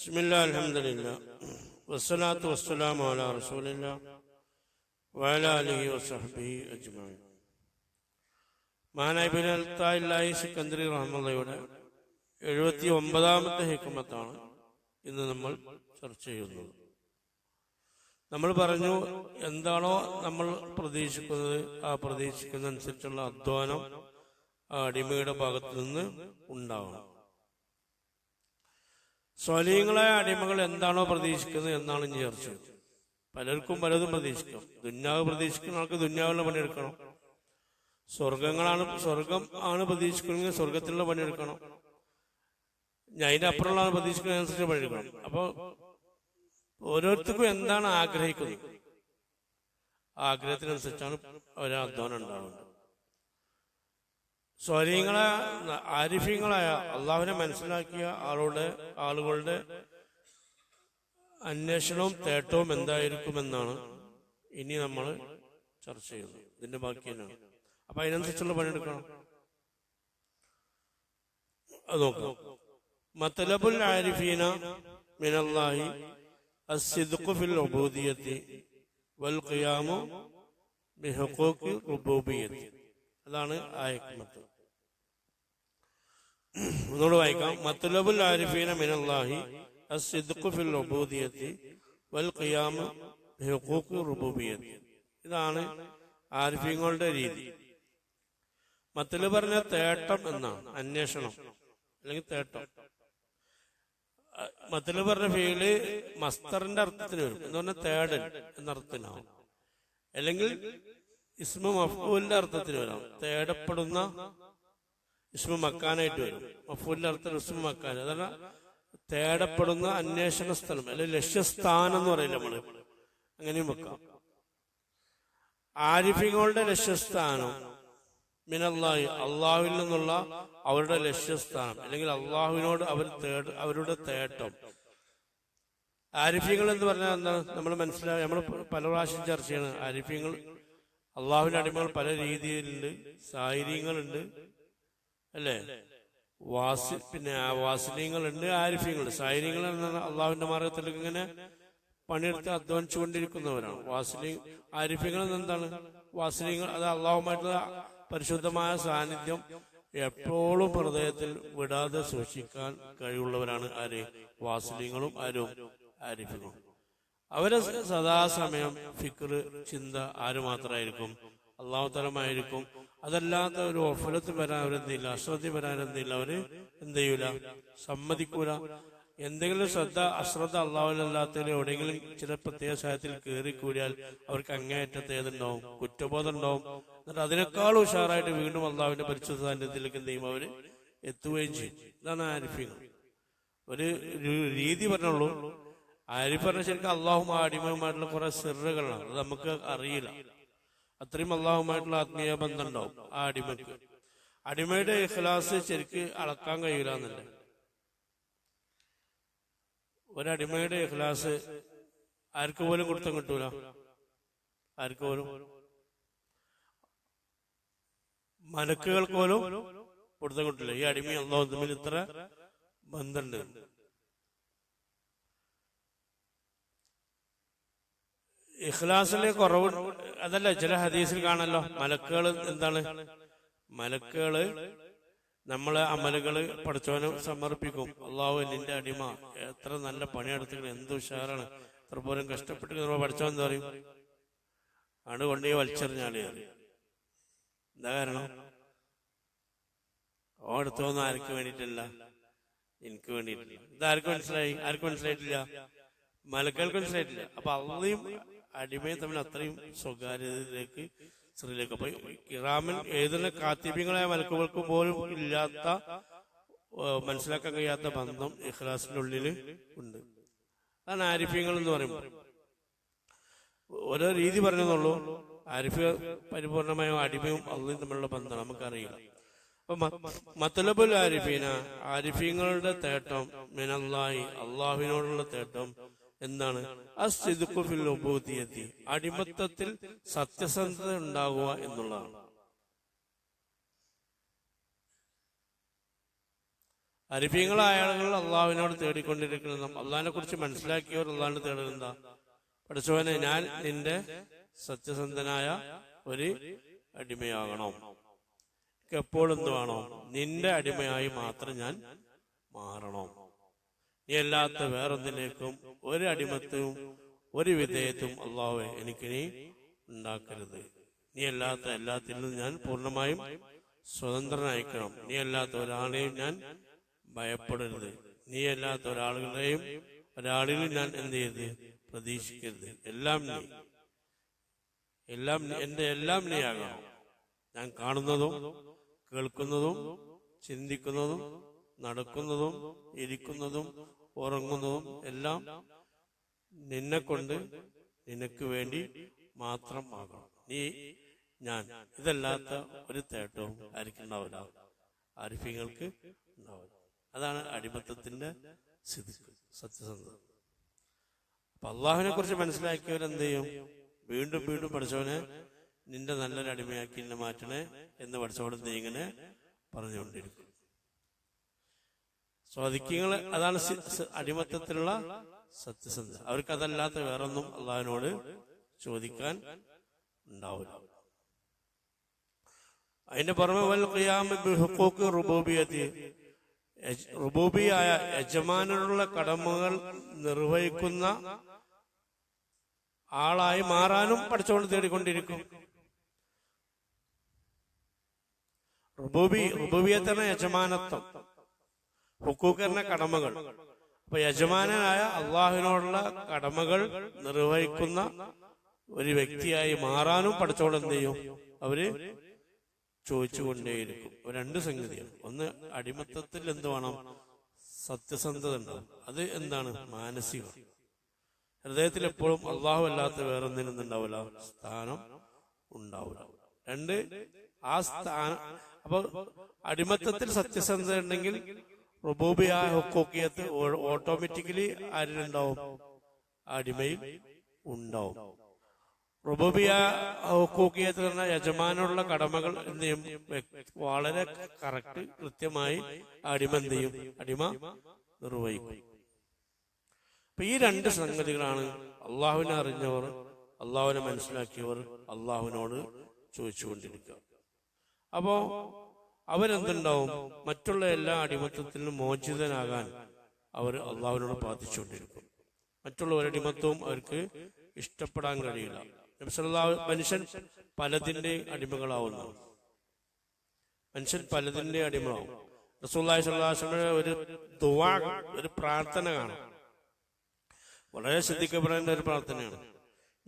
ബിസ്മില്ല വസ്സലാത്തു സിക്കന്ദ്രി റഹ്മദയുടെ എഴുപത്തി ഒമ്പതാമത്തെ ഹിക്കുമത്താണ് ഇന്ന് നമ്മൾ ചർച്ച ചെയ്യുന്നത്. നമ്മൾ പറഞ്ഞു എന്താണോ നമ്മൾ പ്രതീക്ഷിക്കുന്നത് ആ പ്രതീക്ഷിക്കുന്നതനുസരിച്ചുള്ള അധ്വാനം ആ അടിമയുടെ ഭാഗത്ത് നിന്ന് ഉണ്ടാവണം. സ്വലീങ്ങളായ അടിമകൾ എന്താണോ പ്രതീക്ഷിക്കുന്നത് എന്നാണ് ഇനി ചർച്ച. പലർക്കും പലതും പ്രതീക്ഷിക്കാം. ദുന്യാവ് പ്രതീക്ഷിക്കുന്ന ആൾക്ക് ദുന്യാവിലുള്ള പണിയെടുക്കണം. സ്വർഗങ്ങളാണ് സ്വർഗം ആണ് പ്രതീക്ഷിക്കുന്നത് സ്വർഗത്തിലുള്ള പണിയെടുക്കണം. ഞാൻ അതിന്റെ അപ്പുറമുള്ളതാണ് പ്രതീക്ഷിക്കുന്നതനുസരിച്ച് പണിയെടുക്കണം. അപ്പൊ ഓരോരുത്തർക്കും എന്താണ് ആഗ്രഹിക്കുന്നത്? ആഗ്രഹത്തിനനുസരിച്ചാണ് അവരാധ്വാനം ഉണ്ടാവുന്നത്. സ്വരീങ്ങളെ ആരിഫീങ്ങളായ അള്ളാഹുവിനെ മനസ്സിലാക്കിയ ആളുടെ ആളുകളുടെ അന്വേഷണവും തേട്ടവും എന്തായിരിക്കുമെന്നാണ് ഇനി നമ്മൾ ചർച്ച ചെയ്യുന്നത്. ഇതിന്റെ ബാക്കി തന്നെയാണ് അപ്പൊ അതിനനുസരിച്ചുള്ള പണിയെടുക്കണം അത് നോക്കാം. മത്തലബുൽ ആരിഫീന മിനല്ലാഹി അസ്സിദ്ഖു ഫിൽ ഉബൂദിയത്തി വൽ ഖിയാമു ബിഹുഖൂഖി റുബൂബിയത്തി അതാണ് ആ ഒന്നുകൂടെ വായിക്കാം മത്തലബുൽ ആരിഫീന മിനല്ലാഹി ഫിൽ ഉബൂദിയത്തി വൽ ഖിയാമു ഹുഖൂഖു റുബൂബിയത്തി. ഇതാണ് ആരിഫീങ്ങളുടെ രീതി. മത്തൽ പറഞ്ഞ തേട്ടം എന്നാണ് അന്വേഷണം അല്ലെങ്കിൽ തേട്ടം. മത്തൽ പറഞ്ഞ ഫീൽ മസ്തറിന്റെ അർത്ഥത്തിന് വരും. എന്ന് പറഞ്ഞാൽ തേടൽ എന്നർത്ഥത്തിനാവും അല്ലെങ്കിൽ ഇസ്മ മഫൂലിന്റെ അർത്ഥത്തിന് വരാം. തേടപ്പെടുന്ന ഇസ്മ മക്കാനായിട്ട് വരും. മഫൂലിന്റെ അർത്ഥത്തിൽ ഇസ്മു മക്കാൻ. അതാണ് തേടപ്പെടുന്ന അന്വേഷണ സ്ഥലം അല്ലെങ്കിൽ ലക്ഷ്യസ്ഥാനം എന്ന് പറയില്ല നമ്മൾ. അങ്ങനെയും വെക്കാം. ആരിഫികളുടെ ലക്ഷ്യസ്ഥാനം മിനല്ലാഹി അള്ളാഹുവിൽ നിന്നുള്ള അവരുടെ ലക്ഷ്യസ്ഥാനം അല്ലെങ്കിൽ അള്ളാഹുവിനോട് അവർ തേട് അവരുടെ തേട്ടം. ആരിഫ്യങ്ങൾ എന്ന് പറഞ്ഞാൽ എന്താണ് നമ്മൾ മനസ്സിലായി നമ്മൾ പല പ്രാവശ്യം ചർച്ച ചെയ്യണം ആരിഫ്യങ്ങൾ അള്ളാഹുവിന്റെ അടിമകൾ പല രീതിയിലുണ്ട് സാഹചര്യങ്ങളുണ്ട് അല്ലേ? വാസി പിന്നെ വാസനീയങ്ങളുണ്ട് ആരിഫ്യങ്ങളുണ്ട് സാഹചര്യങ്ങൾ സൈനികൾ അള്ളാഹുവിന്റെ മാർഗത്തിലേക്ക് ഇങ്ങനെ പണിയെടുത്ത് അധ്വാനിച്ചുകൊണ്ടിരിക്കുന്നവരാണ്. വാസനീ ആരിഫ്യങ്ങൾ എന്താണ്? വാസനീയങ്ങൾ അത് അള്ളാഹുമായിട്ടുള്ള പരിശുദ്ധമായ സാന്നിധ്യം എപ്പോഴും ഹൃദയത്തിൽ വിടാതെ സൂക്ഷിക്കാൻ കഴിവുള്ളവരാണ് ആര്? വാസനീയങ്ങളും ആരും ആരിഫ്യങ്ങളും. അവരെ സദാസമയം ഫിക്ർ ചിന്ത ആര് മാത്രമായിരിക്കും? അള്ളാഹു തലമായിരിക്കും. അതല്ലാത്ത ഒരു ഒഫലത്ത് വരാൻ അവരെന്തില്ല അശ്രദ്ധ വരാൻ എന്തില്ല അവർ എന്ത് ചെയ്യൂല? സമ്മതിക്കൂല. എന്തെങ്കിലും ശ്രദ്ധ അശ്രദ്ധ അള്ളാഹുലല്ലാത്തതിൽ എവിടെയെങ്കിലും ചില പ്രത്യേക സാഹചര്യത്തിൽ കയറി കൂടിയാൽ അവർക്ക് അങ്ങേയറ്റത്തെ ഏതുണ്ടാവും? കുറ്റബോധം ഉണ്ടാവും. എന്നിട്ട് അതിനേക്കാൾ ഉഷാറായിട്ട് വീണ്ടും അള്ളാഹുവിന്റെ പരിശുദ്ധ സാന്നിധ്യത്തിലേക്ക് എന്ത് ചെയ്യും അവർ? എത്തുകയും ചെയ്യും. ഇതാണ് ആരിഫിങ് ഒരു രീതി പറഞ്ഞുള്ളൂ. ആരിഫ് പറഞ്ഞ ശരിക്കും അള്ളാഹും അടിമയുമായിട്ടുള്ള കുറെ സിറുകളാണ് അത് നമുക്ക് അറിയില്ല. അത്രയും അള്ളാഹുമായിട്ടുള്ള ആത്മീയ ബന്ധം ഉണ്ടാവും ആ അടിമക്ക്. അടിമയുടെ ഇഖ്ലാസ് ശരിക്ക് അളക്കാൻ കഴിയില്ല എന്നല്ലേ ഒരടിമയുടെ ഇഖ്ലാസ് ആർക്ക് പോലും കൊടുത്തും കിട്ടൂല. ആർക്ക് പോലും? മനക്കുകൾക്ക് പോലും കൊടുത്തും കിട്ടില്ല. ഈ അടിമ അള്ളാഹു തമ്മിൽ ഇത്ര ബന്ധമുണ്ട്. ഇഖ്ലാസിലെ കുറവ് അതല്ല ചില ഹദീസിൽ കാണല്ലോ മലക്കുകൾ എന്താണ്? മലക്കുകൾ നമ്മളെ അമലുകൾ പഠിച്ചവന് സമർപ്പിക്കും. അള്ളാഹു നിന്റെ അടിമ. എത്ര നല്ല പണിയെടുത്തിട്ട് എന്ത് ഉഷാറാണ്. എത്ര പോലും കഷ്ടപ്പെട്ട് നമ്മൾ പഠിച്ചവൻ എന്ന് പറയും. ആണ് കൊണ്ടേ വലിച്ചെറിഞ്ഞാലേ. അറിയും എന്താ കാരണം? ഓ എടുത്തോന്നും ആർക്ക് വേണ്ടിയിട്ടില്ല? എനിക്ക് വേണ്ടിയിട്ടില്ല. ഇത് ആർക്ക് മനസ്സിലായി? ആർക്ക് മനസ്സിലായിട്ടില്ല? മലക്കൾക്ക് മനസ്സിലായിട്ടില്ല. അപ്പൊ അള്ളയും അടിമയും തമ്മിൽ അത്രയും സ്വകാര്യതയിലേക്ക് സ്ത്രീയിലേക്ക് അപ്പൊ ഇറാമിൽ ഏതൊരു കാത്തിബ്യങ്ങളായ മലക്കുകൾക്ക് പോലും ഇല്ലാത്ത മനസ്സിലാക്കാൻ കഴിയാത്ത ബന്ധം ഇഖ്ലാസിന്റെ ഉള്ളിൽ ഉണ്ട്. അതാണ് ആരിഫ്യങ്ങൾ എന്ന് പറയുമ്പോൾ. ഓരോ രീതി പറഞ്ഞെന്നുള്ളൂ ആരിഫ് പരിപൂർണമായ അടിമയും അള്ളയും തമ്മിലുള്ള ബന്ധം നമുക്കറിയില്ല. മത്തലബുൽ ആരിഫീന ആരിഫീങ്ങളുടെ തേട്ടം മിനല്ലായി അള്ളാഹുവിനോടുള്ള തേട്ടം എന്താണ് അടിമത്തത്തിൽ സത്യസന്ധത ഉണ്ടാകുക എന്നുള്ളതാണ്. അരിഫീങ്ങളായ ആളുകൾ അള്ളാഹുവിനോട് തേടിക്കൊണ്ടിരിക്കുന്നത് അള്ളാഹിനെ കുറിച്ച് മനസ്സിലാക്കിയവർ അള്ളാഹിനെ തേടുന്ന പഠിച്ചവനെ ഞാൻ നിന്റെ സത്യസന്ധനായ ഒരു അടിമയാകണം. എനിക്ക് വേണോ? നിന്റെ അടിമയായി മാത്രം ഞാൻ മാറണം. നീ അല്ലാത്ത വേറൊന്നിലേക്കും ഒരു അടിമത്തവും ഒരു വിധേയത്വം അള്ളാഹുവെ എനിക്കിനി ഉണ്ടാക്കരുത്. നീ അല്ലാത്ത എല്ലാത്തിൽ നിന്നും ഞാൻ പൂർണമായും സ്വതന്ത്രനായിക്കണം നീ അല്ലാത്ത ഒരാളെയും ഞാൻ ഭയപ്പെടരുത്. നീ അല്ലാത്ത ഒരാളുകളെയും ഒരാളിലും ഞാൻ എന്ത് ചെയ്യരുത്? പ്രതീക്ഷിക്കരുത്. എല്ലാം നീ. എല്ലാം എന്റെ എല്ലാം നീ ആകണം. ഞാൻ കാണുന്നതും കേൾക്കുന്നതും ചിന്തിക്കുന്നതും നടക്കുന്നതും ഇരിക്കുന്നതും ഉറങ്ങുന്നതും എല്ലാം നിന്നെ കൊണ്ട് നിനക്ക് വേണ്ടി മാത്രം ആകണം നീ ഞാൻ. ഇതല്ലാത്ത ഒരു തേട്ടവും ആർക്കും ഉണ്ടാവില്ല. ആരിഫ്യങ്ങൾക്ക് ഉണ്ടാവില്ല. അതാണ് അടിമത്തത്തിന്റെ സ്ഥിതി. സത്യസന്ധത. അപ്പൊ അള്ളാഹുവിനെ കുറിച്ച് മനസ്സിലാക്കിയവരെന്ത് ചെയ്യും? വീണ്ടും വീണ്ടും പഠിച്ചവനെ നിന്റെ നല്ലൊരു അടിമയാക്കി എന്നെ മാറ്റണേ എന്ന് പഠിച്ചവനെന്ത് ഇങ്ങനെ പറഞ്ഞുകൊണ്ടിരിക്കും. സ്വാധിക്യങ്ങൾ അതാണ് അടിമത്തത്തിലുള്ള സത്യസന്ധ അവർക്ക് അതല്ലാത്ത വേറൊന്നും അള്ളാഹിനോട് ചോദിക്കാൻ ഉണ്ടാവില്ല. അതിന്റെ പുറമെ വൽ ഖിയാമ ബി റുബൂബിയത്തി. റുബൂബിയായ യജമാനനുള്ള കടമകൾ നിർവഹിക്കുന്ന ആളായി മാറാനും പഠിച്ചുകൊണ്ട് തേടിക്കൊണ്ടിരിക്കും. റുബൂബി തന്നെ യജമാനത്വം. ഹുക്കൂക്കറിന്റെ കടമകൾ. അപ്പൊ യജമാനായ അള്ളാഹുവിനോടുള്ള കടമകൾ നിർവഹിക്കുന്ന ഒരു വ്യക്തിയായി മാറാനും പഠിച്ചോളം എന്ത് ചെയ്യും? അവർ ചോദിച്ചുകൊണ്ടേയിരിക്കും. രണ്ട് സംഗതിയാണ്. ഒന്ന് അടിമത്തത്തിൽ എന്ത് വേണം? സത്യസന്ധത ഉണ്ടാവും. അത് എന്താണ്? മാനസികം ഹൃദയത്തിൽ എപ്പോഴും അള്ളാഹു അല്ലാത്ത വേറൊന്നിനും ഉണ്ടാവില്ല. സ്ഥാനം ഉണ്ടാവില്ല. രണ്ട് ആ സ്ഥാനം അപ്പൊ അടിമത്തത്തിൽ സത്യസന്ധത ഉണ്ടെങ്കിൽ റുബൂബിയായ ഹുക്കോക്കിയത്ത് ഓട്ടോമാറ്റിക്കലി ആരിലുണ്ടാവും? അടിമയിൽ ഉണ്ടാവും. റുബൂബിയ ഹുക്കൂക്കിയത്ത് എന്ന യജമാനുള്ള കടമകൾ എന്ത് ചെയ്യും? വളരെ കറക്റ്റ് കൃത്യമായി അടിമ എന്ത് ചെയ്യും? അടിമ നിർവഹിക്കും. അപ്പൊ ഈ രണ്ട് സംഗതികളാണ് അള്ളാഹുവിനെ അറിഞ്ഞവർ അള്ളാഹുവിനെ മനസ്സിലാക്കിയവർ അള്ളാഹുവിനോട് ചോദിച്ചുകൊണ്ടിരിക്കുക. അപ്പോ അവരെന്തുണ്ടാവും? മറ്റുള്ള എല്ലാ അടിമത്തത്തിനും മോചിതനാകാൻ അവർ അള്ളാഹുവിനോട് പ്രാർത്ഥിച്ചുകൊണ്ടിരിക്കും. മറ്റുള്ളവരുടെ അടിമത്വവും അവർക്ക് ഇഷ്ടപ്പെടാൻ കഴിയില്ല. മനുഷ്യൻ പലതിന്റെ അടിമകളാവുന്നു. മനുഷ്യൻ പലതിന്റെ അടിമകളാവും. റസൂല്ലായി അലൈഹി ഒരു ദുആ ഒരു പ്രാർത്ഥന കാണാം. വളരെ ശ്രദ്ധിക്കപ്പെടേണ്ട ഒരു പ്രാർത്ഥനയാണ്.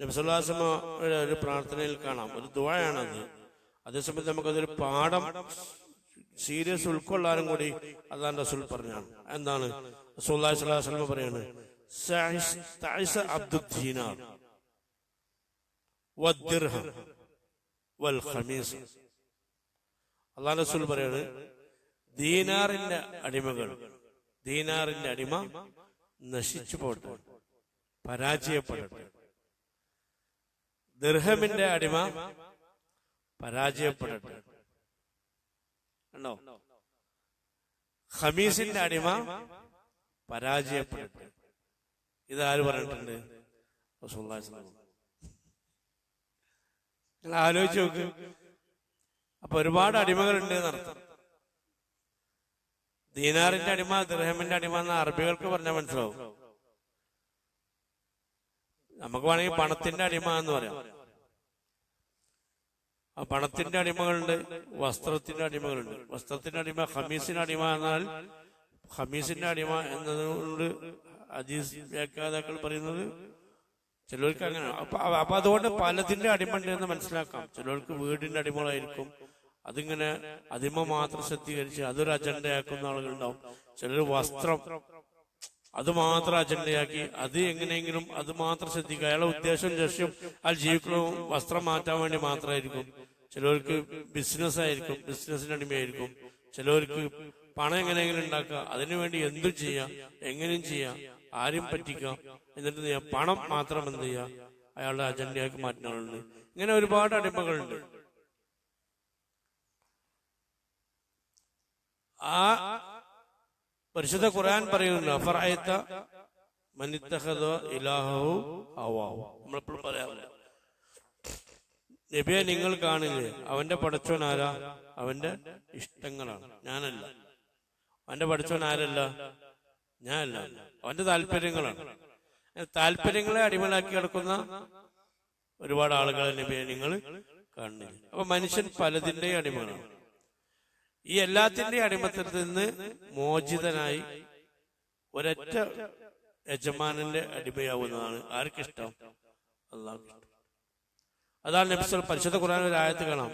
നബിസുല്ലാസമ ഒരു പ്രാർത്ഥനയിൽ കാണാം. ഒരു ദുവായാണത് അതേസമയത്ത് നമുക്കതൊരു പാഠം സീരിയസ് ഉൾക്കൊള്ളാനും കൂടി അതാണ് റസൂൽ പറഞ്ഞാണ്. എന്താണ്? റസൂല്ലാഹി പറയാണ് "സഅസ്- തഅസ അബ്ദുദ്ദീനാർ വൽ റസൂൽ പറയാണ് ദീനാറിന്റെ അടിമകൾ ദീനാറിന്റെ അടിമ നശിച്ചു പോട്ടെ പരാജയപ്പെടട്ടെ. ദിർഹമിന്റെ അടിമ പരാജയപ്പെടട്ടെ. കണ്ടോ? ഖമീസിന്റെ അടിമ പരാജയപ്പെടട്ടെ ഇതാര് പറഞ്ഞിട്ടുണ്ട്. നിങ്ങൾ ആലോചിച്ച് നോക്ക്. അപ്പൊ ഒരുപാട് അടിമകളുണ്ട് എന്നർത്ഥം ദീനാറിന്റെ അടിമ ദ്രഹമിന്റെ അടിമ എന്ന അറബികൾക്ക് പറഞ്ഞാൽ മനസ്സിലാവും. നമുക്ക് വേണമെങ്കിൽ പണത്തിന്റെ അടിമ എന്ന് പറയാം. ആ പണത്തിന്റെ അടിമകളുണ്ട് വസ്ത്രത്തിന്റെ അടിമകളുണ്ട്. വസ്ത്രത്തിന്റെ അടിമ ഖമീസിന്റെ അടിമ എന്നാൽ ഹമീസിന്റെ അടിമ എന്നതുകൊണ്ട് അജീസ് വ്യാഖ്യാതാക്കൾ പറയുന്നത് ചിലർക്ക് അങ്ങനെ. അപ്പൊ അപ്പൊ അതുകൊണ്ട് പലതിന്റെ അടിമ ഉണ്ട് എന്ന് മനസ്സിലാക്കാം. ചിലർക്ക് വീടിന്റെ അടിമകളായിരിക്കും. അതിങ്ങനെ അടിമ മാത്രം ശക്തീകരിച്ച് അതൊരു അജണ്ടയാക്കുന്ന ആളുകളുണ്ടാവും. ചിലർ വസ്ത്രം അത് മാത്രം അജണ്ടയാക്കി. അത് എങ്ങനെയെങ്കിലും അത് മാത്രം ശ്രദ്ധിക്കുക. അയാളെ ഉദ്ദേശം ലക്ഷ്യം അയാൾ ജീവിക്കണവും വസ്ത്രം മാറ്റാൻ വേണ്ടി മാത്രമായിരിക്കും. ചിലവർക്ക് ബിസിനസ് ആയിരിക്കും ബിസിനസിന് അടിമയായിരിക്കും. ചിലവർക്ക് പണം എങ്ങനെയെങ്കിലും ഉണ്ടാക്കുക. അതിനുവേണ്ടി എന്തും ചെയ്യാം എങ്ങനെയും ചെയ്യാം ആരും പറ്റിക്കാം എന്നിട്ട് ചെയ്യാം പണം മാത്രം എന്ത് ചെയ്യുക? അയാളുടെ അജണ്ടയാക്കി മാറ്റുന്ന ഇങ്ങനെ ഒരുപാട് അടിമകളുണ്ട്. ആ പരിശുദ്ധ ഖുർആൻ പറയുന്നു നബിയെ നിങ്ങൾ കാണില്ലേ? അവന്റെ പടച്ചോൻ ആരാ? അവന്റെ ഇഷ്ടങ്ങളാണ്. ഞാനല്ല. അവന്റെ പടച്ചോൻ ആരല്ല? ഞാനല്ല. അവന്റെ താല്പര്യങ്ങളാണ്. താല്പര്യങ്ങളെ അടിമലാക്കി കിടക്കുന്ന ഒരുപാട് ആളുകളെ നബിയെ നിങ്ങൾ കാണുന്നില്ല അപ്പൊ മനുഷ്യൻ പലതിന്റെയും അടിമകളാണ്. ഈ എല്ലാത്തിന്റെ അടിമത്തിൽ നിന്ന് മോചിതനായി ഒരൊറ്റ യജമാനന്റെ അടിമയാവുന്നതാണ്. ആർക്കിഷ്ടം? അള്ളാഹു അതാണ് നബിസ് പരിശുദ്ധ ഖുർആൻ ഒരു ആയത്ത് കാണാം.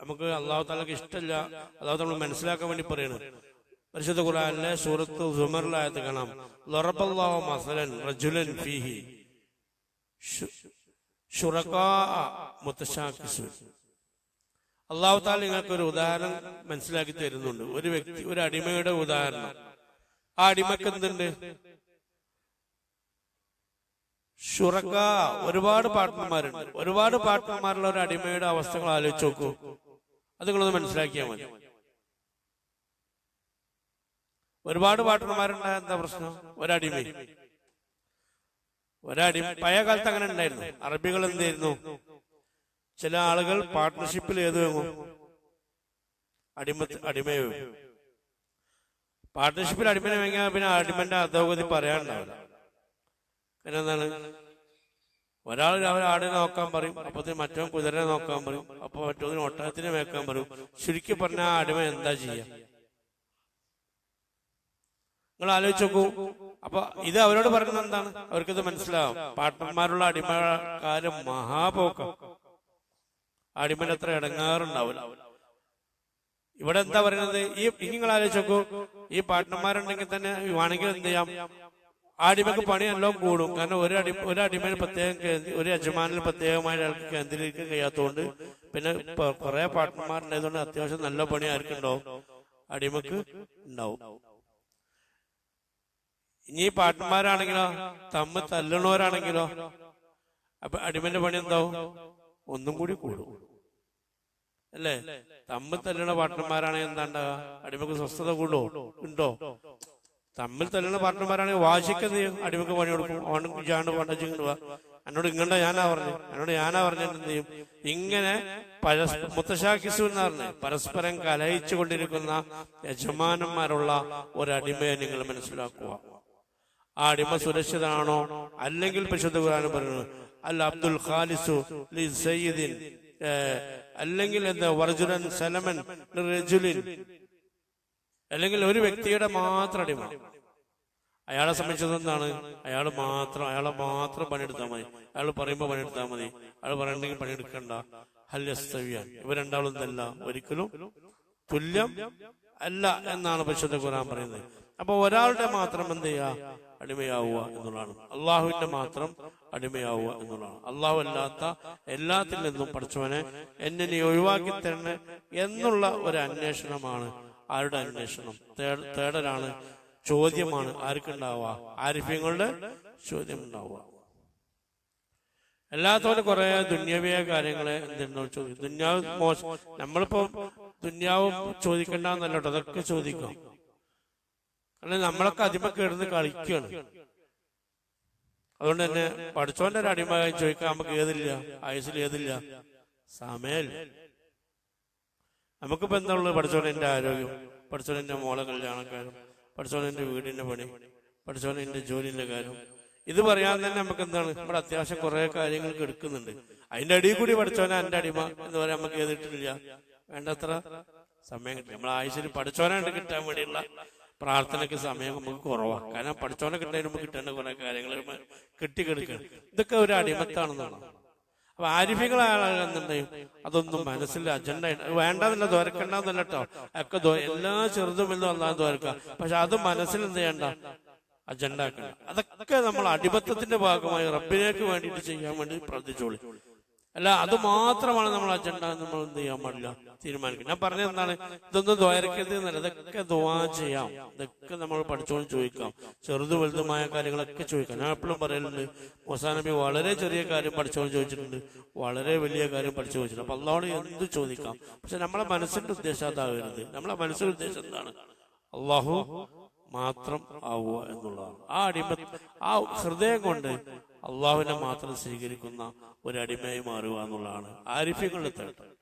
നമുക്ക് അള്ളാഹു താലക്ക് ഇഷ്ടമില്ല അള്ളാഹു നമ്മൾ മനസ്സിലാക്കാൻ വേണ്ടി പറയുന്നു പരിശുദ്ധ ഖുർആനിലെ സൂറത്ത് ആയത്ത് കാണാം. ലറബല്ലാഹു മസലൻ റജുലൻ ഫീഹി മുത്തശാക്കിസു അള്ളാഹു താല നിങ്ങൾക്ക് ഒരു ഉദാഹരണം മനസ്സിലാക്കി തരുന്നുണ്ട്. ഒരു വ്യക്തി ഒരു അടിമയുടെ ഉദാഹരണം. ആ അടിമക്ക് എന്തുണ്ട്? ഷുറക്ക ഒരുപാട് പാട്ടന്മാരുണ്ട് ഒരുപാട് പാട്ടന്മാരുള്ള ഒരു അടിമയുടെ അവസ്ഥകൾ ആലോചിച്ച് നോക്കൂ. അത് നിങ്ങളൊന്ന് മനസ്സിലാക്കിയാൽ മതി. ഒരുപാട് പാർട്ട്ണർമാരുണ്ടായ എന്താ പ്രശ്നം? ഒരടിമ. ഒരടി പഴയ കാലത്ത് അങ്ങനെ ഉണ്ടായിരുന്നു. അറബികൾ എന്തായിരുന്നു ചില ആളുകൾ പാർട്ട്ണർഷിപ്പിൽ ഏത് വാങ്ങും? അടിമ അടിമയെ. പാർട്ട്ണർഷിപ്പിൽ അടിമനെ വാങ്ങിയാൽ പിന്നെ അടിമന്റെ അധോഗതി പറയാനുണ്ടാവില്ല. പിന്നെ എന്താണ് ഒരാൾ രാവിലെ ആടിനെ നോക്കാൻ പറയും അപ്പത്തിന് മറ്റോ കുതിരനെ നോക്കാൻ പറയും അപ്പൊ മറ്റോ ഒട്ടകത്തിനെ മേക്കാൻ പറയും. ചുരുക്കി പറഞ്ഞ ആ അടിമ എന്താ ചെയ്യാ? നിങ്ങൾ ആലോചിച്ച് നോക്കൂ. അപ്പൊ ഇത് അവരോട് പറയുന്നത് എന്താണ്? അവർക്കിത് മനസ്സിലാവും. പാട്ടന്മാരുള്ള അടിമക്കാരും മഹാപോക്കം. അടിമന് അത്ര ഇടങ്ങാറുണ്ടാവില്ല ഇവിടെ എന്താ പറയുന്നത്? ഈ നിങ്ങൾ ആലോചിച്ചോക്കൂ ഈ പാട്ടന്മാരുണ്ടെങ്കിൽ തന്നെ വേണമെങ്കിൽ എന്ത് ചെയ്യാം? അടിമക്ക് പണി എല്ലാം കൂടും. കാരണം ഒരു അടി ഒരു അടിമന് പ്രത്യേകം ഒരു യജമാനിൽ പ്രത്യേകമായ അയാൾക്ക് കേന്ദ്രീകരിക്കാൻ കഴിയാത്തതുകൊണ്ട് പിന്നെ കുറെ പാർട്ട്ണർമാരുണ്ടായതുകൊണ്ട് അത്യാവശ്യം നല്ല പണി ആർക്കുണ്ടാവും അടിമക്ക് ഉണ്ടാവും. ഇനി ഈ തമ്മ തല്ലണവരാണെങ്കിലോ അപ്പൊ അടിമന്റെ പണി എന്താവും? ഒന്നും കൂടി കൂടും. അല്ലേ? തമ്മിൽ തല്ലണ പാർട്ട്ണർമാരാണെങ്കിൽ എന്താണ്ട? അടിമക്ക് സ്വസ്ഥത കൂടുമോ ഉണ്ടോ? തമ്മിൽ തല്ലണ പാർട്ണർമാരാണ് വാശിക്കുന്ന അടിമക്ക് പണി കൊടുക്കും. അവൻ ഇജാണ്ട് പണ്ട വാ. എന്നോട് ഇങ്ങണ്ട ഞാനാ പറഞ്ഞു. എന്നോട് ഞാനാ പറഞ്ഞിട്ട് ചെയ്യും? ഇങ്ങനെ പരസ് മുത്തശാക്കിസു എന്ന് പറഞ്ഞു. പരസ്പരം കലയിച്ചു കൊണ്ടിരിക്കുന്ന യജമാനന്മാരുള്ള ഒരടിമയെ നിങ്ങൾ മനസ്സിലാക്കുക. ആ അടിമ സുരക്ഷിതനാണോ? അല്ലെങ്കിൽ പരിശുദ്ധ ഖുർആൻ പറയുന്നത് അല്ല അബ്ദുൽ ഖാലിസു ലി സയ്യിദിൻ അല്ലെങ്കിൽ എന്താ വർജുനൻ സെലമൻ റെജുലിൻ അല്ലെങ്കിൽ ഒരു വ്യക്തിയുടെ മാത്രം അടിമ. അയാളെ സംബന്ധിച്ചത് എന്താണ്? അയാൾ മാത്രം അയാളെ മാത്രം പണിയെടുത്താൽ മതി. അയാൾ പറയുമ്പോൾ പണിയെടുത്താൽ മതി. അയാൾ പറയണ്ടെങ്കിൽ പണിയെടുക്കണ്ട. ഹല്യസ്തവ്യ ഇവ രണ്ടാളും ഇതല്ല. ഒരിക്കലും തുല്യം അല്ല എന്നാണ് പരിശുദ്ധ ഖുർആൻ പറയുന്നത്. അപ്പൊ ഒരാളുടെ മാത്രം എന്ത് ചെയ്യുക അടിമയാവുക എന്നുള്ളതാണ്. അള്ളാഹുവിന്റെ മാത്രം അടിമയാവുക എന്നുള്ളതാണ്. അള്ളാഹു അല്ലാത്ത എല്ലാത്തിൽ നിന്നും പഠിച്ചവനെ എന്നെ നീ ഒഴിവാക്കി തരണേ എന്നുള്ള ഒരു അന്വേഷണമാണ്. ആരുടെ അന്വേഷണം? തേടലാണ്. ചോദ്യമാണ് ആർക്കുണ്ടാവുക? ആരിഫ്യങ്ങളുടെ ചോദ്യം ഉണ്ടാവുക എല്ലാത്തോടെ കുറെ ദുന്യവിയ കാര്യങ്ങളെ എന്തെന്നോ ചോദിക്കും ദുന്യാവ് മോശം. നമ്മളിപ്പോ ദുന്യാവ് ചോദിക്കണ്ടെന്നല്ലോ അതൊക്കെ ചോദിക്കാം. കാരണം നമ്മളൊക്കെ അതിമ കിടന്ന് കളിക്കുകയാണ് അതുകൊണ്ട് തന്നെ പഠിച്ചോന്റെ ഒരു അടിമകായി ചോദിക്കാൻ നമുക്ക് ഏതില്ല? ആയുസിൽ ഏതില്ല? സമയമില്ല നമുക്കിപ്പോ എന്താ ഉള്ളത്? പഠിച്ചോൻ എന്റെ ആരോഗ്യം പഠിച്ചോൻ എന്റെ മോളെ കല്യാണക്കാരും പഠിച്ചോൻ എന്റെ വീടിന്റെ പണി പഠിച്ചോൻ എന്റെ ജോലിന്റെ കാര്യം. ഇത് പറയാൻ തന്നെ നമുക്ക് എന്താണ്? നമ്മുടെ അത്യാവശ്യം കുറെ കാര്യങ്ങൾക്ക് എടുക്കുന്നുണ്ട്. അതിന്റെ അടിയിൽ കൂടി പഠിച്ചോനെ എന്റെ അടിമ എന്ന് പറയാൻ നമുക്ക് ഏതിട്ടില്ല? വേണ്ടത്ര സമയം കിട്ടില്ല നമ്മൾ ആയുസിൽ പഠിച്ചോനായിട്ട് കിട്ടാൻ വേണ്ടിയുള്ള പ്രാർത്ഥനയ്ക്ക് സമയം നമുക്ക് കുറവാണ് കാരണം പഠിച്ചോനെ കിട്ടാൻ നമുക്ക് കിട്ടേണ്ട കുറെ കാര്യങ്ങൾ കെട്ടിക്കെടുക്കണം ഇതൊക്കെ ഒരു അടിമത്താണെന്നാണ്. അപ്പൊ ആരിഫികളാണെന്നുണ്ടെങ്കിൽ അതൊന്നും മനസ്സിൽ അജണ്ട വേണ്ടെന്നല്ല ദ്വരക്കണ്ടെന്നല്ല കേട്ടോ ഒക്കെ എല്ലാ ചെറുതും എന്ന് വന്നാൽ ദ്വരക്ക പക്ഷെ അത് മനസ്സിൽ എന്ത് ചെയ്യണ്ട? അജണ്ട അതൊക്കെ നമ്മൾ അടിമത്തത്തിന്റെ ഭാഗമായി റബ്ബിനേക്ക് വേണ്ടിയിട്ട് ചെയ്യാൻ വേണ്ടി പ്രാർത്ഥിച്ചോളി. അല്ല അത് മാത്രമാണ് നമ്മൾ അജണ്ട നമ്മൾ എന്ത് ചെയ്യാൻ പാടില്ല? തീരുമാനിക്കുന്നത് ഞാൻ പറഞ്ഞത് എന്താണ്? ഇതൊന്നും ദ്വയരക്കരുത് എന്നല്ല. ഇതൊക്കെ ദ്വാ ചെയ്യാം. ഇതൊക്കെ നമ്മൾ പഠിച്ചുകൊണ്ട് ചോദിക്കാം. ചെറുതു വലുതുമായ കാര്യങ്ങളൊക്കെ ചോദിക്കാം. ഞാൻ എപ്പോഴും പറയലുണ്ട് മൊസാ നബി വളരെ ചെറിയ കാര്യം പഠിച്ചുകൊണ്ട് ചോദിച്ചിട്ടുണ്ട്. വളരെ വലിയ കാര്യം പഠിച്ചു ചോദിച്ചിട്ടുണ്ട്. അപ്പൊ അള്ളാഹോട് എന്ത് ചോദിക്കാം? പക്ഷെ നമ്മളെ മനസ്സിന്റെ ഉദ്ദേശം അതാകരുത്. നമ്മളെ മനസ്സിന്റെ ഉദ്ദേശം എന്താണ്? അള്ളാഹു മാത്രം ആവുക എന്നുള്ളതാണ്. ആ അടിമ ആ ഹൃദയം കൊണ്ട് അള്ളാഹുവിനെ മാത്രം സ്വീകരിക്കുന്ന ഒരു അടിമയായി മാറുക എന്നുള്ളതാണ് ആരിഫ്യങ്ങളുടെ തേട്ടം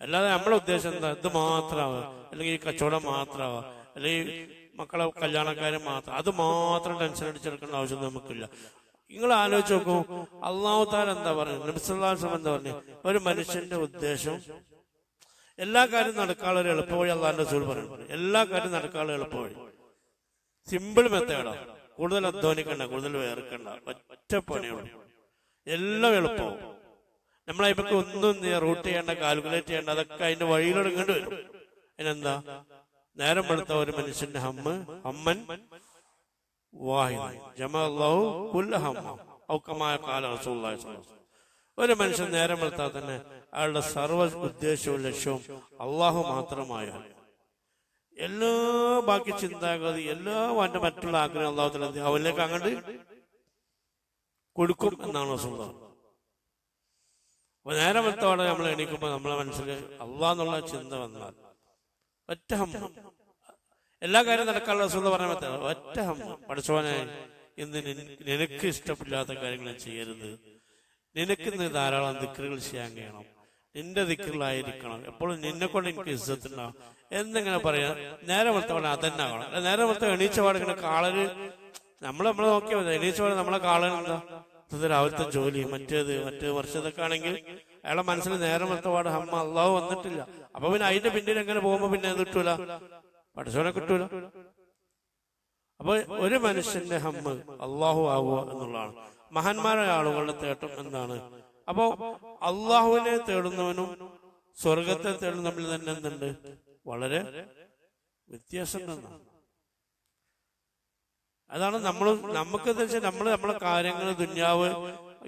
അല്ലാതെ നമ്മളെ ഉദ്ദേശം എന്താ? ഇത് മാത്രമാവുക. അല്ലെങ്കിൽ ഈ കച്ചവടം മാത്രമാവുക. അല്ലെങ്കിൽ മക്കളെ കല്യാണക്കാരൻ മാത്രം. അത് മാത്രം ടെൻഷൻ അടിച്ചെടുക്കേണ്ട ആവശ്യം നമുക്കില്ല. നിങ്ങൾ ആലോചിച്ച് നോക്കൂ. അള്ളാഹു താൻ എന്താ പറയുന്നത് നബിസ്വല്ലാസം എന്താ പറഞ്ഞു? ഒരു മനുഷ്യന്റെ ഉദ്ദേശം എല്ലാ കാര്യം നടക്കാനുള്ള എളുപ്പവഴി അള്ളാഹിന്റെ സൂൾ പറഞ്ഞു എല്ലാ കാര്യം നടക്കാനുള്ള എളുപ്പവഴി. സിമ്പിൾ മെത്തേഡാ കൂടുതൽ അധ്വാനിക്കണ്ട കൂടുതൽ വേർക്കണ്ട. ഒറ്റ പണിയുള്ളൂ എല്ലാം എളുപ്പവും നമ്മളെ ഇപ്പൊക്കെ ഒന്നും റൂട്ട് ചെയ്യേണ്ട കാൽക്കുലേറ്റ് ചെയ്യേണ്ട അതൊക്കെ അതിന്റെ വഴിയിലൂടെ ഇങ്ങോട്ട് വരും. അതിനെന്താ? നേരം പെടുത്ത ഒരു മനുഷ്യന്റെ ഹമ്മ് അമ്മൻ. ഒരു മനുഷ്യൻ നേരം വെളുത്താൽ തന്നെ അയാളുടെ സർവ ഉദ്ദേശവും ലക്ഷ്യവും അള്ളാഹു മാത്രമായാൽ എല്ലാ ബാക്കി ചിന്താഗതി എല്ലാ അവന്റെ മറ്റുള്ള ആഗ്രഹം അള്ളാഹു തല അവനിലേക്ക് അങ്ങോട്ട് കൊടുക്കും എന്നാണ് സ്വന്തം നേരം വെളുത്തോടെ നമ്മൾ എണീക്കുമ്പോൾ നമ്മളെ മനസ്സിൽ അള്ളാന്നുള്ള ചിന്ത വന്നാൽ ഒറ്റ എല്ലാ കാര്യം നടക്കാനുള്ള സ്വന്തം പറയാൻ പറ്റില്ല ഒറ്റ ഹമ്മ പഠിച്ചവനെ ഇന്ന് നിനക്ക് ഇഷ്ടമില്ലാത്ത കാര്യങ്ങൾ ചെയ്യരുത്. നിനക്ക് ഇന്ന് ധാരാളം ദിക്കറുകൾ ചെയ്യാൻ കഴിയണം. നിന്റെ ദിക്കറിലായിരിക്കണം എപ്പോഴും നിന്നെ കൊണ്ട് എനിക്ക് ഇസ്സത്തുണ്ടാവും എന്നിങ്ങനെ പറയാം നേരെ വളർത്തവണ അതന്നെ ആകണം. അല്ല നേരെ വെളുത്ത എണീച്ച പാട് കാളര് നമ്മൾ നമ്മളെ നോക്കിയാൽ മതി. എണീച്ച നമ്മളെ കാളൻ രാവിലത്തെ ജോലി. മറ്റേത് മറ്റേ വർഷത്തൊക്കെ ആണെങ്കിൽ അയാളെ മനസ്സിൽ നേരെ വളർത്തപാട് അമ്മ അള്ളാഹു വന്നിട്ടില്ല. അപ്പൊ പിന്നെ അതിന്റെ പിന്നിൽ എങ്ങനെ പോകുമ്പോ പിന്നെ അത് കിട്ടൂല? പഠിച്ചവനെ കിട്ടൂല. അപ്പൊ ഒരു മനുഷ്യന്റെ ഹമ്മ് അള്ളാഹു ആവുക എന്നുള്ളതാണ്. മഹാന്മാരായ ആളുകളുടെ തേട്ടം എന്താണ്? അപ്പോ അള്ളാഹുവിനെ തേടുന്നവനും സ്വർഗത്തെ തേടുന്ന തമ്മിൽ തന്നെ എന്തുണ്ട്? വളരെ വ്യത്യാസം അതാണ് നമ്മൾ നമുക്ക് എന്താ വെച്ചാൽ നമ്മൾ നമ്മളെ കാര്യങ്ങൾ ദുന്യാവ്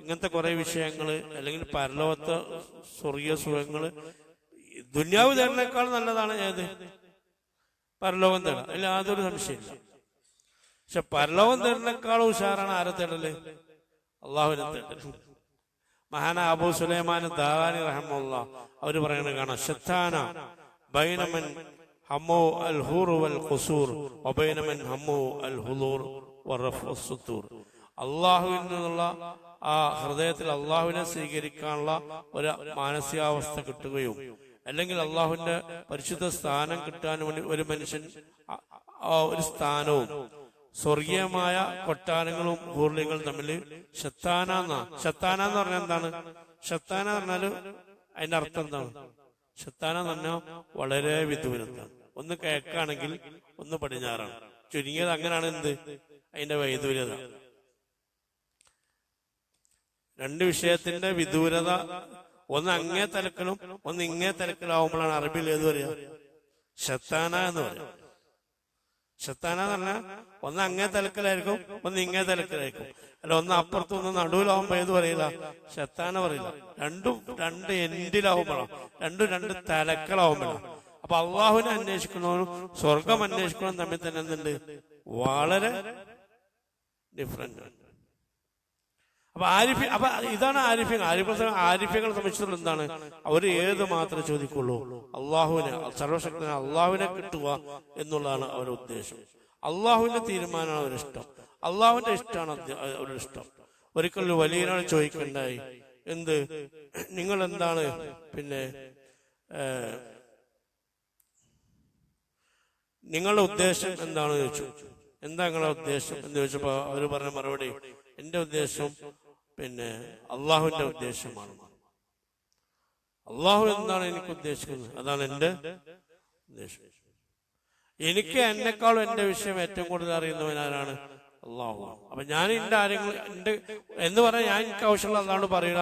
ഇങ്ങനത്തെ കുറെ വിഷയങ്ങൾ അല്ലെങ്കിൽ പരലോകത്തെ സ്വർഗീയ സുഖങ്ങൾ ദുന്യാവ് തേടുന്നേക്കാൾ നല്ലതാണ് ഏത്? പരലോകം തേടാം അല്ല യാതൊരു സംശയമില്ല പക്ഷെ പരലോകം തേടുന്നേക്കാളും ഉഷാറാണ് ആരെ തേടൽ? അള്ളാഹുവിനെ തേടൽ. മഹാന അബൂ സുലൈമാൻ ദാനി റഹമുള്ള അവർ പറയണ കാണാം ഷത്താന ബൈനമൻ ഹമ്മോ അൽ ഹൂർ വൽ ഖുസൂർ ഒബൈനമൻ ഹമ്മോ അൽ വറഫ് സുത്തൂർ അള്ളാഹുവിൽ നിന്നുള്ള ആ ഹൃദയത്തിൽ അള്ളാഹുവിനെ സ്വീകരിക്കാനുള്ള ഒരു മാനസികാവസ്ഥ കിട്ടുകയും അല്ലെങ്കിൽ അള്ളാഹുവിന്റെ പരിശുദ്ധ സ്ഥാനം കിട്ടാൻ വേണ്ടി ഒരു മനുഷ്യൻ ഒരു സ്ഥാനവും സ്വർഗീയമായ കൊട്ടാരങ്ങളും പൂർണ്യങ്ങളും തമ്മിൽ ഷത്താന ഷത്താന എന്ന് പറഞ്ഞാൽ എന്താണ്? ഷത്താന എന്ന് പറഞ്ഞാൽ അതിന്റെ അർത്ഥം എന്താണ്? ഷത്താന എന്ന് പറഞ്ഞാൽ വളരെ വിദൂരത്താണ്. ഒന്ന് കിഴക്കാണെങ്കിൽ ഒന്ന് പടിഞ്ഞാറാണ്. ചുരുങ്ങിയത് അങ്ങനെയാണ് എന്ത്? അതിന്റെ വൈദൂര്യത. രണ്ട് വിഷയത്തിന്റെ വിദൂരത. ഒന്ന് അങ്ങേ തലക്കലും ഒന്ന് ഇങ്ങേ തലക്കലാവുമ്പോഴാണ് അറബിയിൽ ഏത് പറയാ ഷത്താന എന്ന് പറയാം എന്ന് പറഞ്ഞാൽ ഒന്ന് അങ്ങേ തലക്കിലായിരിക്കും ഒന്ന് ഇങ്ങേ തലക്കിലായിരിക്കും. അല്ല ഒന്ന് അപ്പുറത്തും ഒന്ന് നടുവിലാവുമ്പോ ഏത് പറയില്ല? ഷത്താന പറയില്ല. രണ്ടും രണ്ട് എൻഡിലാവുമ്പോഴാണ് രണ്ടും രണ്ട് തലക്കളാവുമ്പോഴാണ് അപ്പൊ അള്ളാഹുവിനെ അന്വേഷിക്കണവനും സ്വർഗം അന്വേഷിക്കണവും തമ്മിൽ തന്നെ എന്തുണ്ട്? വളരെ ഡിഫറെന്റ് അപ്പൊ ആരിഫി അപ്പൊ ഇതാണ് ആരിഫ്യങ്ങൾ ആരിഫ് ആരിഫ്യങ്ങളെ സംബന്ധിച്ചിടത്തോളം എന്താണ്? അവർ ഏത് മാത്രമേ ചോദിക്കുള്ളൂ? അള്ളാഹുവിനെ സർവശക്തനെ അള്ളാഹുവിനെ കിട്ടുക എന്നുള്ളതാണ് അവരുടെ ഉദ്ദേശം. അള്ളാഹുവിന്റെ തീരുമാനമാണ് ഇഷ്ടം. അള്ളാഹുവിന്റെ ഇഷ്ടമാണ് അവരുടെ ഇഷ്ടം. ഒരിക്കൽ വലിയനാണ് ചോദിക്കണ്ടായി. എന്ത്? നിങ്ങൾ എന്താണ് പിന്നെ നിങ്ങളുടെ ഉദ്ദേശം എന്താണെന്ന് ചോദിച്ചു. എന്താ നിങ്ങളുടെ ഉദ്ദേശം? എന്ന് ചോദിച്ചപ്പോ അവർ പറഞ്ഞ മറുപടി എന്റെ ഉദ്ദേശം പിന്നെ അള്ളാഹുവിന്റെ ഉദ്ദേശമാണ്. അള്ളാഹു എന്താണ് എനിക്ക് ഉദ്ദേശിക്കുന്നത്? അതാണ് എന്റെ ഉദ്ദേശം. എനിക്ക് എന്നെക്കാളും എന്റെ വിഷയം ഏറ്റവും കൂടുതൽ അറിയുന്നവൻ ആരാണ്? അള്ളാഹു. അപ്പൊ ഞാൻ എന്റെ കാര്യങ്ങൾ എന്റെ എന്ന് പറയാൻ ഞാൻ എനിക്ക് ആവശ്യമുള്ള അള്ളാഹോട് പറയുക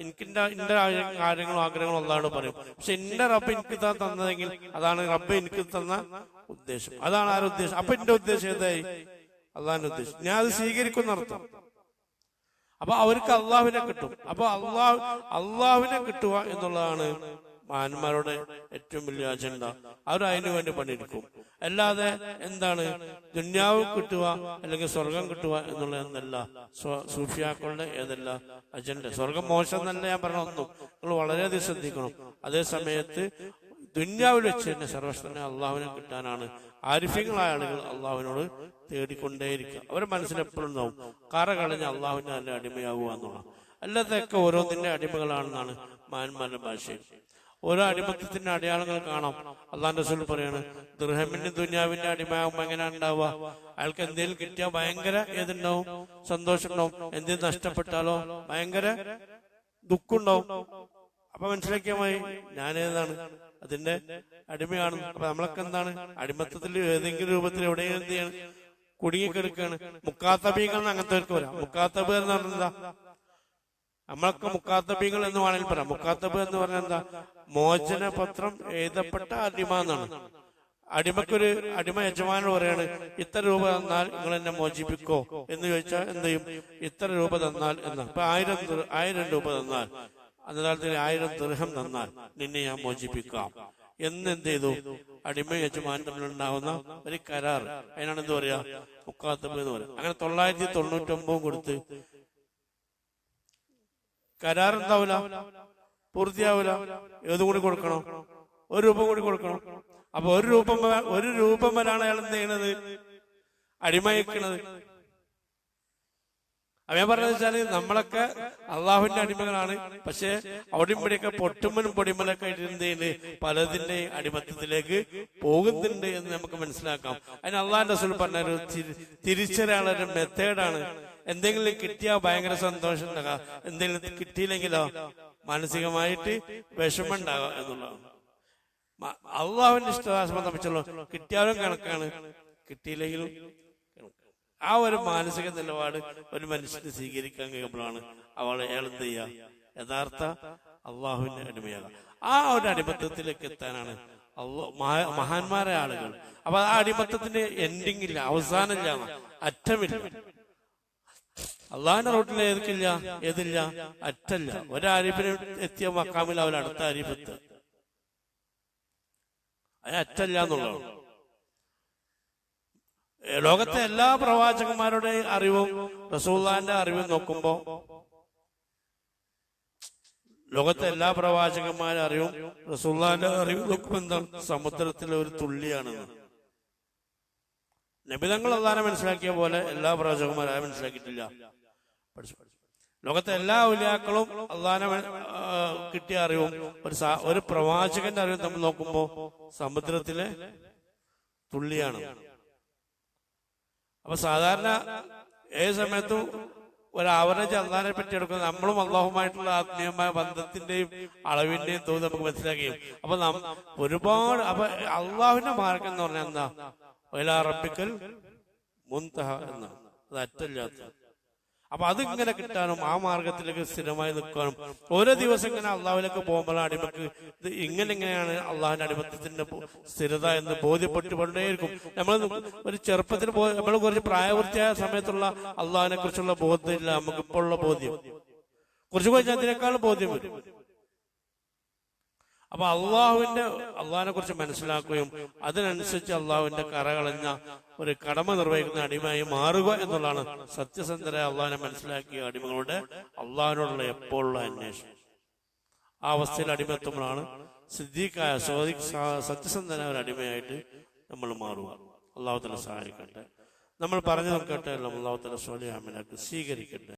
എനിക്ക് എന്റെ കാര്യങ്ങളും ആഗ്രഹങ്ങളും അള്ളാഹോട് പറയും. പക്ഷെ എന്റെ റബ്ബ് എനിക്ക് താൻ തന്നതെങ്കിൽ അതാണ് റബ്ബ് എനിക്ക് തന്ന ഉദ്ദേശം. അതാണ് ആരുടെ ഉദ്ദേശം? അപ്പൊ എന്റെ ഉദ്ദേശം ഏതായി? അള്ളാഹിന്റെ ഉദ്ദേശം. ഞാൻ അത് സ്വീകരിക്കുന്ന അർത്ഥം അപ്പൊ അവർക്ക് അള്ളാഹുവിനെ കിട്ടും. അപ്പൊ അള്ളാഹു അള്ളാഹുവിനെ കിട്ടുക എന്നുള്ളതാണ് മഹാന്മാരുടെ ഏറ്റവും വലിയ അജണ്ട. അവർ അതിനു വേണ്ടി പണിയെടുക്കും. അല്ലാതെ എന്താണ് ദുന്യാവ് കിട്ടുക അല്ലെങ്കിൽ സ്വർഗം കിട്ടുക എന്നുള്ളതെന്നല്ല സൂഫിയാക്കളുടെ ഏതല്ല അജണ്ട. സ്വർഗം മോശം എന്നല്ല ഞാൻ പറഞ്ഞ ഒന്നും. നിങ്ങൾ വളരെയധികം ശ്രദ്ധിക്കണം. അതേ സമയത്ത് ദുന്യാവിൽ വെച്ച് തന്നെ സർവസ്വനെ അള്ളാഹുവിനെ കിട്ടാനാണ് ആരിഫ്യങ്ങളായ ആളുകൾ അള്ളാഹുവിനോട് തേടിക്കൊണ്ടേയിരിക്കുക. അവരെ മനസ്സിലെപ്പോഴും നോവും കറ കളഞ്ഞ് അള്ളാഹുവിന്റെ നല്ല അടിമയാകുക എന്നുള്ള അല്ലാതൊക്കെ ഓരോന്നിന്റെ അടിമകളാണെന്നാണ് മാന്മാരുടെ ഭാഷയിൽ. ഓരോ അടിമത്തത്തിന്റെ അടയാളങ്ങൾ കാണാം. അള്ളാന്റെ റസൂൽ പറയാണ് ദൃഹമിന്റെ ദുനിയാവിന്റെ അടിമയാകുമ്പോ എങ്ങനെയാ ഉണ്ടാവുക? അയാൾക്ക് എന്തെങ്കിലും കിട്ടിയാൽ ഭയങ്കര ഏതുണ്ടാവും സന്തോഷം ഉണ്ടാവും എന്തെങ്കിലും നഷ്ടപ്പെട്ടാലോ ഭയങ്കര ദുഃഖം ഉണ്ടാവും അപ്പൊ മനസ്സിലാക്കിയാൽ മതി ഞാനേതാണ്? അതിന്റെ അടിമയാണ് അപ്പൊ നമ്മളൊക്കെ എന്താണ്? അടിമത്തത്തിൽ ഏതെങ്കിലും രൂപത്തിൽ എവിടെയും എന്ത് ചെയ്യാണ്? കുടുങ്ങിക്കെടുക്കാണ് മുക്കാത്തബീകൾ അങ്ങനത്തെ വരാം മുക്കാത്തബ് എന്ന് പറഞ്ഞാൽ എന്താ? നമ്മളൊക്കെ മുക്കാത്തബീകൾ എന്ന് വേണമെങ്കിൽ പറയാം. മുക്കാത്തബ് എന്ന് പറഞ്ഞാൽ എന്താ? മോചന പത്രം എഴുതപ്പെട്ട അടിമ എന്നാണ്. അടിമക്കൊരു അടിമ യജമാനോട് പറയാണ് ഇത്ര രൂപ തന്നാൽ നിങ്ങൾ എന്നെ മോചിപ്പിക്കോ? എന്ന് ചോദിച്ചാൽ എന്ത് ചെയ്യും? ഇത്ര രൂപ തന്നാൽ എന്ന് ഇപ്പൊ ആയിരം ആയിരം രൂപ തന്നാൽ അന്നേരത്തിൽ ആയിരം ദൃഹം നന്നാൽ നിന്നെ ഞാൻ മോചിപ്പിക്കാം. എന്ന് എന്ത് ചെയ്തു? അടിമ യജമാൻ തമ്മിലുണ്ടാവുന്ന ഒരു കരാർ. അതിനാണ് എന്താ പറയാ? മുക്കാത്തമ്പ് എന്ന് പറയാം. അങ്ങനെ തൊള്ളായിരത്തി തൊണ്ണൂറ്റി ഒമ്പതും കൊടുത്ത് കരാർ എന്താവൂല? പൂർത്തിയാവൂല. ഏതും കൂടി കൊടുക്കണം. ഒരു രൂപം കൂടി കൊടുക്കണം. അപ്പൊ ഒരു രൂപം ഒരു രൂപം വരാണ് അയാൾ എന്ത് ചെയ്യണത്? അടിമയക്കണത് ഞാൻ പറഞ്ഞത് വെച്ചാൽ നമ്മളൊക്കെ അള്ളാഹുവിന്റെ അടിമകളാണ്. പക്ഷെ അവിടെയും ഇവിടെയൊക്കെ പൊട്ടുമ്മനും പൊടിമലൊക്കെ ആയിട്ട് പലതിന്റെ അടിമത്തത്തിലേക്ക് പോകുന്നുണ്ട് എന്ന് നമുക്ക് മനസ്സിലാക്കാം. അതിന് അള്ളാഹിന്റെ റസൂൽ പറഞ്ഞ ഒരു തിരി- തിരിച്ചറിയാനുള്ള ഒരു മെത്തേഡാണ്. എന്തെങ്കിലും കിട്ടിയാൽ ഭയങ്കര സന്തോഷം ഉണ്ടാകാം. എന്തെങ്കിലും കിട്ടിയില്ലെങ്കിലോ മാനസികമായിട്ട് വിഷമം ഉണ്ടാകാം എന്നുള്ളതാണ്. അള്ളാഹുവിന്റെ ഇഷ്ടദാസം സംബന്ധിച്ചുള്ള കിട്ടിയാലും കണക്കാണ്. കിട്ടിയില്ലെങ്കിലും. ആ ഒരു മാനസിക നിലപാട് ഒരു മനുഷ്യന് സ്വീകരിക്കാൻ കഴിയുമ്പോഴാണ് അവൾ അയാൾ എന്ത് ചെയ്യുക? യഥാർത്ഥ അള്ളാഹുവിന്റെ അടിമയാകുക. ആ ഒരു അടിമത്തത്തിലേക്ക് എത്താനാണ് മഹാന്മാരായ ആളുകൾ. അപ്പൊ ആ അടിമത്തത്തിന്റെ എൻഡിങ് ഇല്ല അവസാനമില്ല അറ്റമില്ല. അള്ളാഹിന്റെ റോട്ടിൽ ഏതൊക്കില്ല ഏതില്ല? അറ്റല്ല. ഒരാരിഫിന് എത്തിയ മക്കാമിൽ അവരടുത്ത അരിഫത്ത് അറ്റല്ല എന്നുള്ളതാണ്. ലോകത്തെ എല്ലാ പ്രവാചകന്മാരുടെ അറിവും റസൂള്ളാന്റെ അറിവും നോക്കുമ്പോ ലോകത്തെ എല്ലാ പ്രവാചകന്മാരുടെ അറിവും റസൂള്ളാന്റെ അറിവ് നോക്കുമ്പോ എന്താണ് സമുദ്രത്തിലെ ഒരു തുള്ളിയാണെന്ന്. നബിതങ്ങൾ അള്ളാനെ മനസ്സിലാക്കിയ പോലെ എല്ലാ പ്രവാചകന്മാരും മനസ്സിലാക്കിയിട്ടില്ല. ലോകത്തെ എല്ലാ ഉലിയാക്കളും അള്ളാനെ കിട്ടിയ അറിവും ഒരു ഒരു പ്രവാചകന്റെ അറിവും നമ്മൾ നോക്കുമ്പോ സമുദ്രത്തിലെ തുള്ളിയാണ്. അപ്പൊ സാധാരണ ഏത് സമയത്തും ഒരു ആവറേജ് പറ്റി എടുക്കുന്നത് നമ്മളും അള്ളാഹുമായിട്ടുള്ള ആത്മീയമായ ബന്ധത്തിന്റെയും അളവിന്റെയും തോത് നമുക്ക് മനസ്സിലാക്കുകയും അപ്പൊ നാം ഒരുപാട് അപ്പൊ അള്ളാഹുവിന്റെ മാർഗം എന്ന് പറഞ്ഞാൽ എന്താ? റബ്ബിക്കൽ മുൻതഹ എന്നാണ്. അത് അറ്റല്ലാത്ത അപ്പൊ അതിങ്ങനെ കിട്ടാനും ആ മാർഗത്തിലേക്ക് സ്ഥിരമായി നിൽക്കാനും. ഓരോ ദിവസം ഇങ്ങനെ അള്ളാഹുലേക്ക് പോകുമ്പോൾ അടിമക്ക് ഇത് ഇങ്ങനെ ഇങ്ങനെയാണ് അള്ളാഹിന്റെ അടിമത്തത്തിന്റെ സ്ഥിരത എന്ന് ബോധ്യപ്പെട്ടു കൊണ്ടേയിരിക്കും നമ്മൾ ഒരു ചെറുപ്പത്തിൽ നമ്മൾ കുറച്ച് പ്രായപൂർത്തിയായ സമയത്തുള്ള അള്ളാഹിനെ കുറിച്ചുള്ള ബോധമില്ല നമുക്ക് ഇപ്പോഴുള്ള ബോധ്യം. കുറച്ച് കഴിഞ്ഞാൽ അതിനേക്കാൾ ബോധ്യം വരും. അപ്പൊ അള്ളാഹുവിന്റെ അള്ളാഹിനെ കുറിച്ച് മനസ്സിലാക്കുകയും അതിനനുസരിച്ച് അള്ളാഹുവിന്റെ കറകളഞ്ഞ ഒരു കടമ നിർവഹിക്കുന്ന അടിമയായി മാറുക എന്നുള്ളതാണ് സത്യസന്ധരായ അള്ളാഹിനെ മനസ്സിലാക്കിയ അടിമകളുടെ അള്ളാഹിനോടുള്ള എപ്പോഴുള്ള അന്വേഷണം. ആ അവസ്ഥയിൽ അടിമത്തുമ്പോഴാണ് സിദ്ദീഖായ സോദി സത്യസന്ധനായ ഒരു അടിമയായിട്ട് നമ്മൾ മാറുക. അള്ളാഹു തല സഹായിക്കട്ടെ. നമ്മൾ പറഞ്ഞു നോക്കട്ടെ അള്ളാഹു തല സ്വാലിഹാമിനാക്ക് സ്വീകരിക്കട്ടെ.